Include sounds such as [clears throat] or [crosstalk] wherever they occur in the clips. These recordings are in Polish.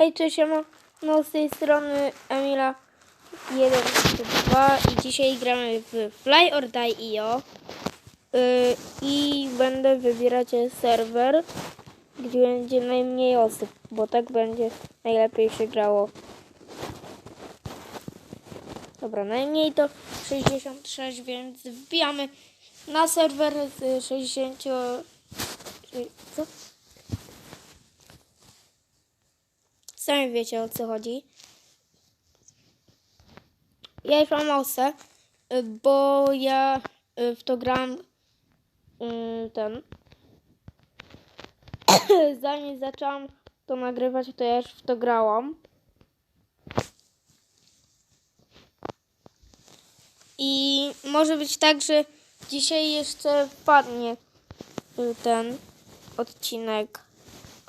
Hej, cześć, siema. No, z tej strony Emila 1 2 i dzisiaj gramy w Fly or Die IO yy, i będę wybierać serwer, gdzie będzie najmniej osób, bo tak będzie najlepiej się grało. Dobra, najmniej to 66, więc wbijamy na serwer z 60... Co? Sami wiecie o co chodzi. Ja już mam osę, y, bo ja y, w to gram y, ten. [coughs] Zanim zaczęłam to nagrywać, to ja już w to grałam. I może być tak, że dzisiaj jeszcze wpadnie ten odcinek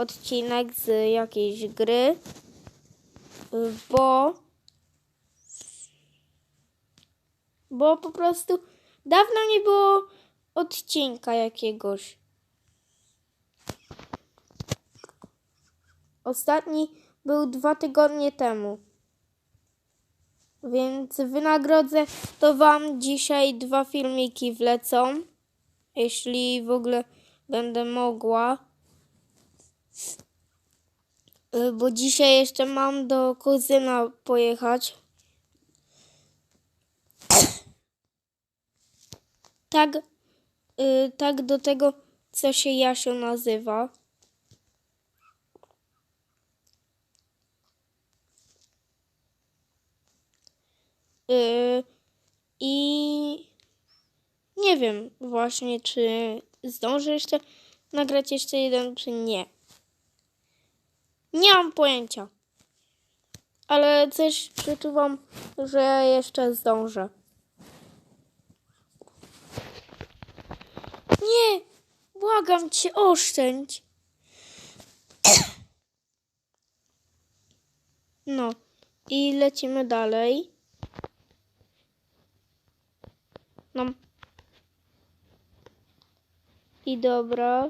odcinek z jakiejś gry, bo bo po prostu dawno nie było odcinka jakiegoś. Ostatni był dwa tygodnie temu. Więc wynagrodzę to wam dzisiaj dwa filmiki wlecą. Jeśli w ogóle będę mogła. Y, Bo dzisiaj jeszcze mam do kuzyna pojechać. Tak, y, tak do tego, co się Jasio nazywa. Y, I nie wiem właśnie, czy zdążę jeszcze nagrać jeszcze jeden, czy nie. Nie mam pojęcia. Ale coś przeczuwam, że jeszcze zdążę. Nie! Błagam cię, oszczędź. [coughs] No. I lecimy dalej. No. I dobra.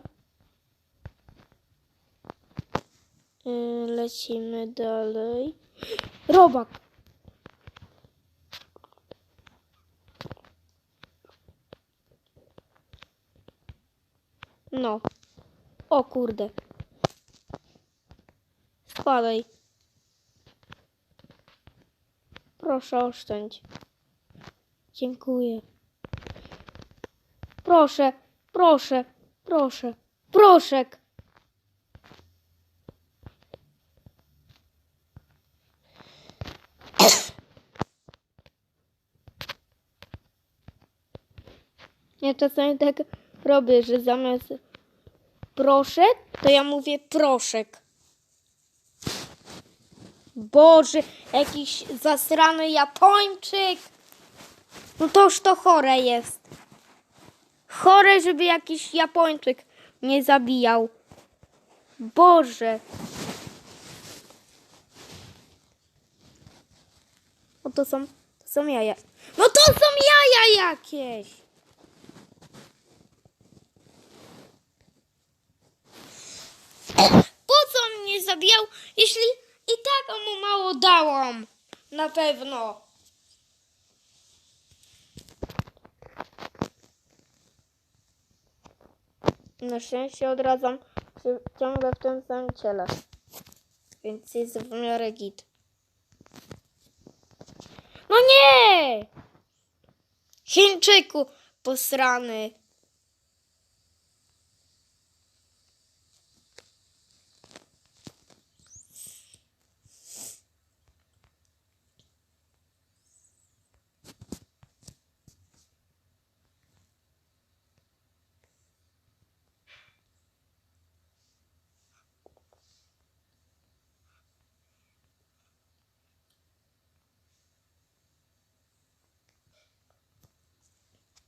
Lecimy dalej. Robak. No. O kurde. Spadaj. Proszę oszczędź. Dziękuję. Proszę, proszę, proszę, proszek. Ja czasami tak robię, że zamiast proszę, to ja mówię proszek. Boże, jakiś zasrany Japończyk. No toż to chore jest. Chore, żeby jakiś Japończyk mnie zabijał. Boże. O to są, to są jaja. No to są jaja jakieś. Po co mnie zabijał, jeśli i tak mu mało dałam? Na pewno. Na szczęście odradzam się ciągle w tym samym ciele. Więc jest w miarę git. No nie! Chińczyku posrany.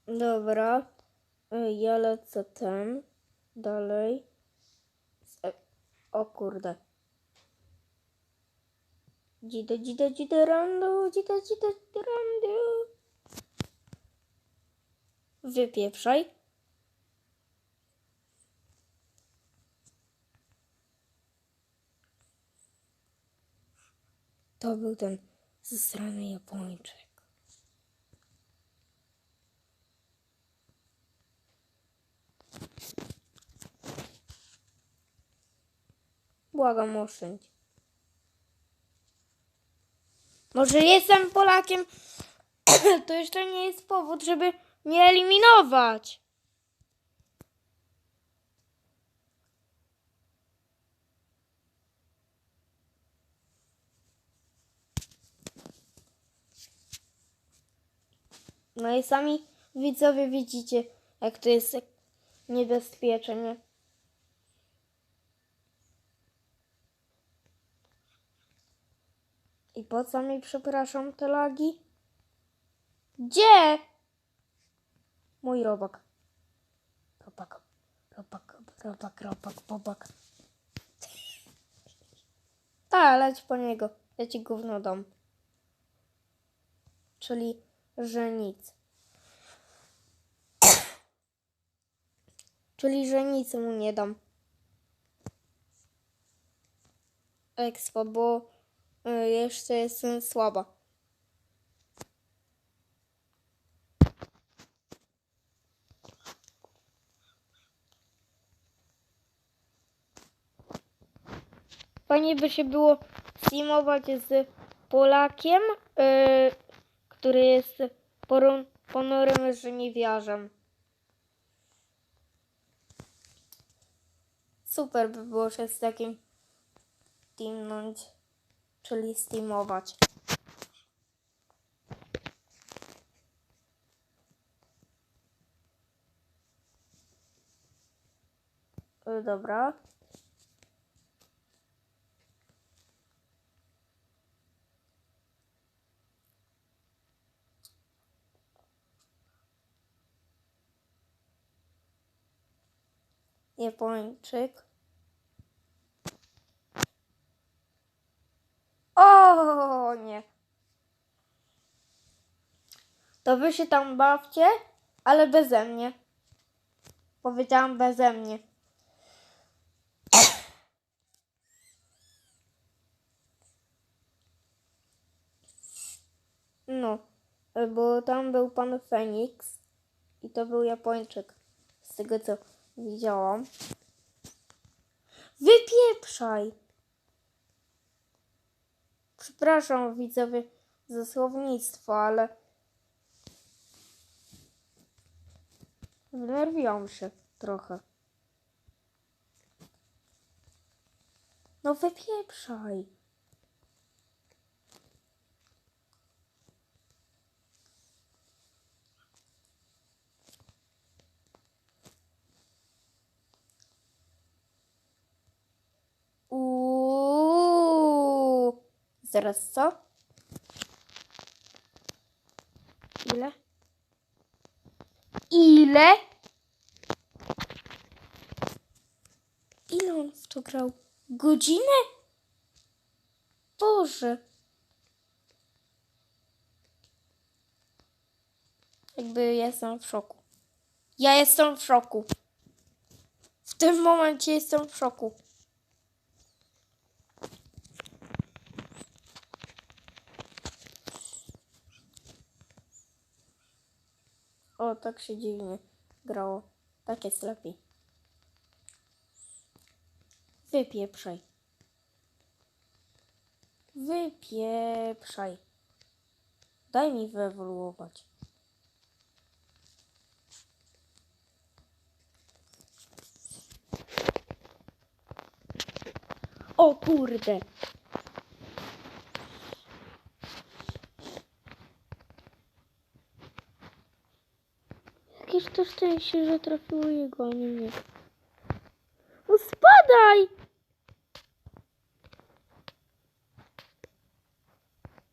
Dobra. E, Ja lecę ten. Dalej. E, O kurde. Dzida, dzida, dzida, rando, dzida, dzida, rando. Wypieprzaj. To był ten zesrany Japończyk. Błagam, oszczędź. Może jestem Polakiem, [clears throat] to jeszcze nie jest powód, żeby mnie eliminować. No i sami widzowie widzicie, jak to jest niebezpieczne. I po co mi, przepraszam, te lagi? Gdzie? Mój robak. Robak, robak, robak, robak, robak. Ta, leć po niego. Leci gówno dom. Czyli, że nic. Czyli, że nic mu nie dam. Expo, bo y, jeszcze jestem słaba. Fajnie by się było streamować z Polakiem, y, który jest porun- ponurym Super by było się z takim teamnąć, czyli steamować. Y, Dobra. Japończyk. O nie. To wy się tam bawcie, ale beze mnie. Powiedziałam beze mnie. No, bo tam był pan Feniks i to był Japończyk. Z tego co widziałam. Wypieprzaj! Przepraszam widzowie za słownictwo, ale wnerwiłam się trochę. No wypieprzaj! Zaraz co? Ile? Ile? Ile on w to grał? Godzinę? Boże. Jakby jestem w szoku. Ja jestem w szoku. W tym momencie jestem w szoku. O, tak się dziwnie grało. Tak jest lepiej. Wypieprzaj. Wypieprzaj. Daj mi wyewoluować. O kurde. Jakież to szczęście, że trafiło jego, a nie mnie. No spadaj!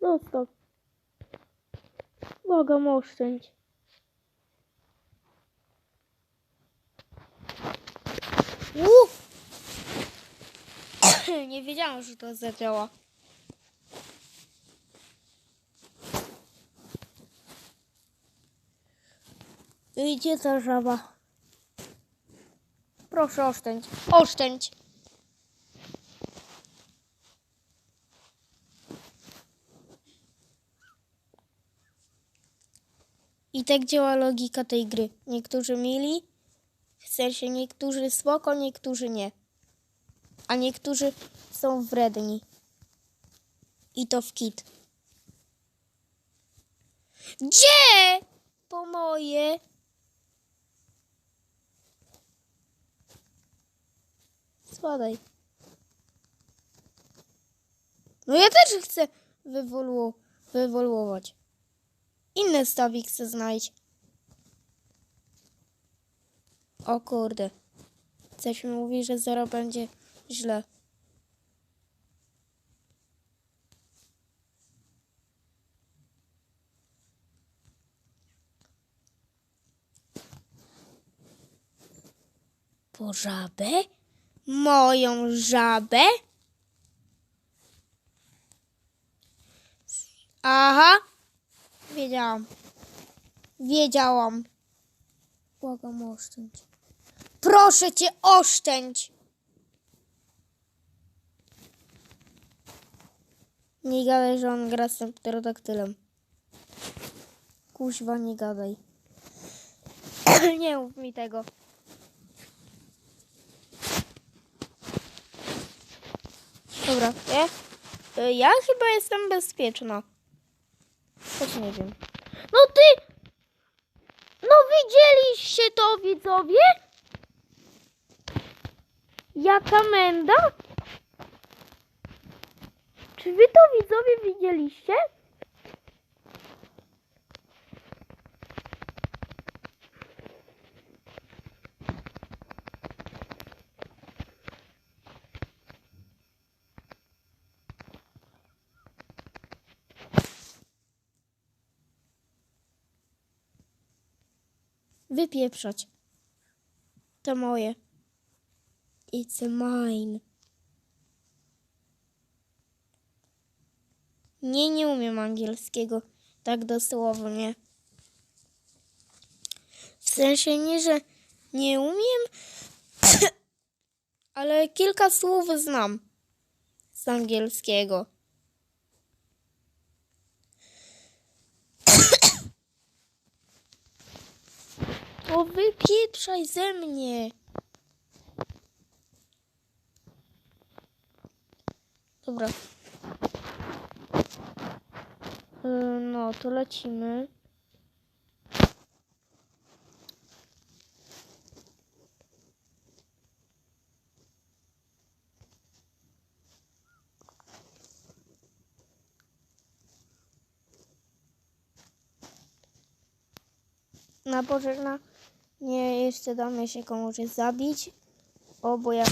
Zostaw. Błagam, oszczędź. Uff! [coughs] Nie wiedziałam, że to zadziała. No I idzie ta żaba. Proszę oszczędź. Oszczędź. I tak działa logika tej gry. Niektórzy mili, w sensie niektórzy spoko, niektórzy nie. A niektórzy są wredni. I to w kit. Gdzie? Po moje. Spadaj. No ja też chcę wywolu- wywoluować. Inny stawik chcę znaleźć. O kurde. Coś mi mówi, że zero będzie źle. Po żabę? Moją żabę? Aha. Wiedziałam. Wiedziałam. Błagam, oszczędź. Proszę cię, oszczędź. Nie gadaj, że on gra z tym pterodaktylem. Kuźwa, nie gadaj. [coughs] nie mów mi tego. Dobra, ja, y, ja chyba jestem bezpieczna. Choć nie wiem. No ty! No widzieliście to, widzowie? Jaka menda? Czy wy to, widzowie, widzieliście? Wypieprzać. To moje. It's mine. Nie, nie umiem angielskiego. Tak dosłownie. W sensie nie, że nie umiem, [coughs] ale kilka słów znam z angielskiego. O, wypieprzaj ze mnie. Dobra. Y, No, to lecimy. Na pożegna nie jeszcze damy się komuś zabić. O, bo ja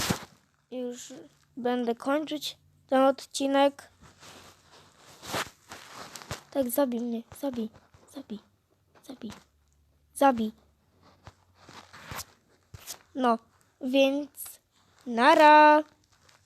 już będę kończyć ten odcinek. Tak, zabij mnie, zabij, zabij, zabij, zabij. No, więc nara.